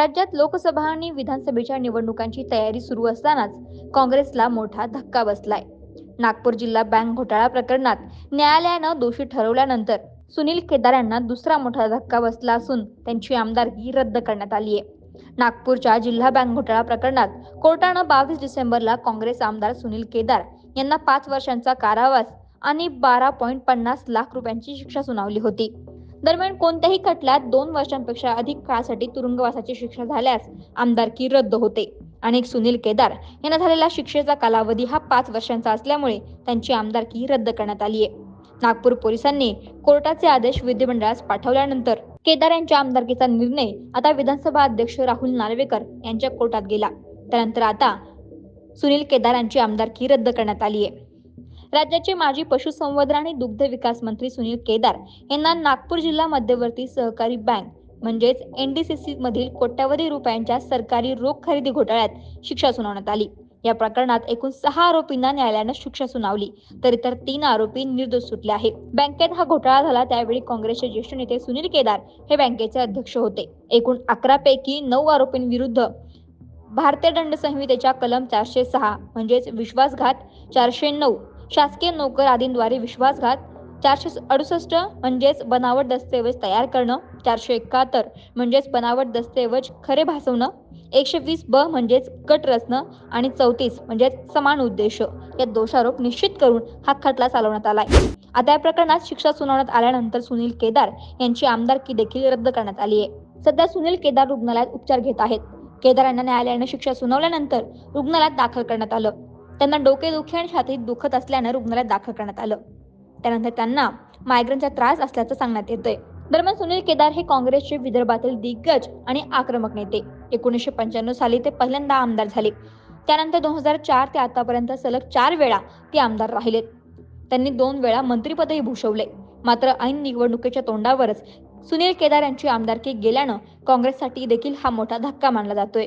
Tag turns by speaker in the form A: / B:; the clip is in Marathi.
A: राज्यात लोकसभा आणि विधानसभेच्या निवडणुकांची तयारी सुरू असतानाच काँग्रेसला मोठा धक्का बसलाय. नागपूर जिल्हा बँक घोटाळा प्रकरणात न्यायालयानं दोषी ठरवल्यानंतर सुनील केदार यांना दुसरा मोठा धक्का बसला असून त्यांची आमदारकी रद्द करण्यात आली आहे. नागपूरच्या जिल्हा बँक घोटाळा प्रकरणात कोर्टानं बावीस डिसेंबरला काँग्रेस आमदार सुनील केदार यांना पाच वर्षांचा कारावास आणि बारा पॉईंट पन्नास लाख रुपयांची शिक्षा सुनावली होती. दरम्यान कोणत्याही खटल्यात दोन वर्षांपेक्षा अधिक काळासाठी तुरुंगवासाची शिक्षा झाल्यास आमदारकी रद्द होते. आणि सुनील केदार यांना झालेला शिक्षेचा कालावधी हा पाच वर्षांचा असल्यामुळे त्यांची आमदारकी रद्द करण्यात आली आहे नागपूर पोलिसांनी कोर्टाचे आदेश विधिमंडळास पाठवल्यानंतर केदार यांच्या आमदारकीचा निर्णय आता विधानसभा अध्यक्ष राहुल नार्वेकर यांच्या कोर्टात गेला. त्यानंतर आता सुनील केदार यांची आमदारकी रद्द करण्यात आली आहे राज्याचे माजी पशुसंवर्धन आणि दुग्ध विकास मंत्री सुनील केदार यांना नागपूर जिल्हा मध्यवर्ती सहकारी बँक म्हणजेच एनडीसीसी मधील कोट्यावधी रुपयांच्या सरकारी रोख खरेदी घोटाळ्यात शिक्षा सुनावण्यात आली. या प्रकरणात एकूण सहा आरोपींना न्यायालयानं शिक्षा सुनावली तर इतर तीन आरोपी निर्दोष सुटले आहेत. बँकेत हा घोटाळा झाला त्यावेळी काँग्रेसचे ज्येष्ठ नेते सुनील केदार हे बँकेचे अध्यक्ष होते. एकूण अकरा पैकी नऊ आरोपींविरुद्ध भारतीय दंड संहितेच्या कलम चारशे सहा म्हणजेच विश्वासघात चारशे नऊ शासकीय नोकर आदींद्वारे विश्वासघात. चारशे अडुसष्ट म्हणजेच बनावट दस्तऐवज तयार करणं. चारशे एकाहत्तर म्हणजेच बनावट दस्तऐवज खरे भासवणं. एकशे वीस ब म्हणजेच कट रचणं. आणि चौतीस म्हणजेच समान उद्देश. या दोषारोप निश्चित करून हा खटला चालवण्यात आलाय. आता या प्रकरणात शिक्षा सुनावण्यात आल्यानंतर सुनील केदार यांची आमदारकी देखील रद्द करण्यात आली आहे. सध्या सुनील केदार रुग्णालयात उपचार घेत आहेत. केदार यांना न्यायालयानं शिक्षा सुनावल्यानंतर रुग्णालयात दाखल करण्यात आलं. त्यांना डोकेदुखी आणि छातीत दुखत असल्यानं रुग्णालयात दाखल करण्यात आलं. त्यानंतर त्यांना मायग्रेनचा त्रास असल्याचं सांगण्यात येतंय. दरम्यान सुनील केदार हे काँग्रेसचे विदर्भातील दिग्गज आणि आक्रमक नेते. एकोणीसशे पंच्याण्णव साली ते पहिल्यांदा आमदार झाले. त्यानंतर दोन हजार चार ते आतापर्यंत सलग चार वेळा ते आमदार राहिलेत त्यांनी दोन वेळा मंत्रिपदही भूषवले मात्र ऐन निवडणुकीच्या तोंडावरच सुनील केदार यांची आमदारकी गेल्यानं काँग्रेससाठी देखील हा मोठा धक्का मानला जातोय.